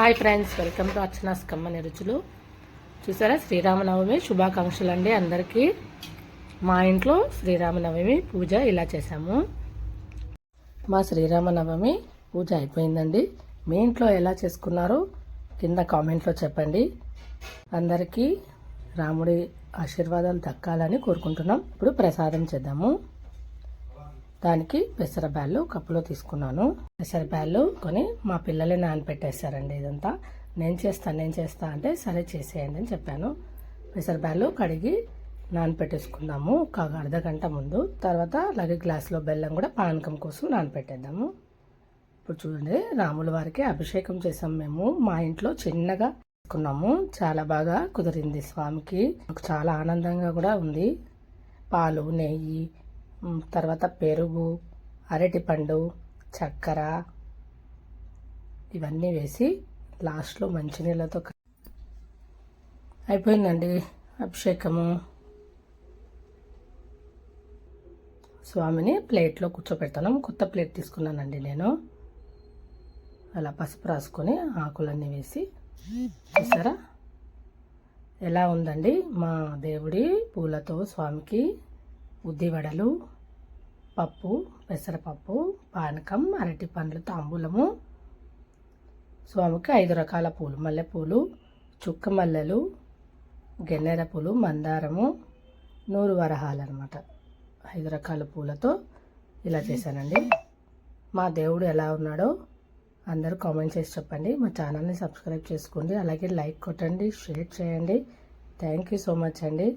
Hi friends welcome to Archana's కమ్మని రుచులు. చూసారా? శ్రీరామనవమి శుభాకాంక్షలు అండి అందరికీ. మా ఇంట్లో శ్రీరామనవమి పూజ ఇలా చేశాము. మా శ్రీరామనవమి పూజ అయిపోయిందండి. మీ ఇంట్లో ఎలా చేసుకున్నారో కింద కామెంట్లో చెప్పండి. అందరికీ రాముడి ఆశీర్వాదాలు దక్కాలని కోరుకుంటున్నాం. ఇప్పుడు ప్రసాదం చేద్దాము. దానికి పెసరబ్యాళ్ళు కప్పులో తీసుకున్నాను. పెసరబ్యాళ్ళు కొని మా పిల్లలే నానపెట్టేశారండి ఇదంతా. నేను చేస్తాను నేను చేస్తా అంటే సరే చేసేయండి అని చెప్పాను. పెసరబ్యాళ్ళు కడిగి నానపెట్టేసుకుందాము. ఒక అర్ధ గంట ముందు. తర్వాత అలాగే గ్లాస్లో బెల్లం కూడా పానకం కోసం నానపెట్టేద్దాము. ఇప్పుడు చూడండి రాముల వారికి అభిషేకం చేసాం మేము. మా ఇంట్లో చిన్నగా చేసుకున్నాము. చాలా బాగా కుదిరింది స్వామికి. నాకు చాలా ఆనందంగా కూడా ఉంది. పాలు నెయ్యి తర్వాత పెరుగు అరటిపండు చక్కెర ఇవన్నీ వేసి లాస్ట్లో మంచినీళ్ళతో అయిపోయిందండి అభిషేకము. స్వామిని ప్లేట్లో కూర్చోపెడతాను. కొత్త ప్లేట్ తీసుకున్నానండి నేను. అలా పసుపు రాసుకొని ఆకులన్నీ వేసి చూసారా? ఎలా ఉందండి? మా దేవుడి పూలతో స్వామికి ఉద్దివడలు పప్పు పెసరపప్పు పానకం అరటి పండ్లు తాంబూలము. స్వామికి ఐదు రకాల పూలు. మల్లెపూలు చుక్క మల్లెలు గెన్నెర పూలు మందారము నూరు వరహాలు అనమాట ఐదు రకాల పూలతో ఇలా చేశానండి. మా దేవుడు ఎలా ఉన్నాడో అందరూ కామెంట్ చేసి చెప్పండి. మా ఛానల్ని సబ్స్క్రైబ్ చేసుకోండి. అలాగే లైక్ కొట్టండి షేర్ చేయండి. థ్యాంక్ యూ సో మచ్ అండి.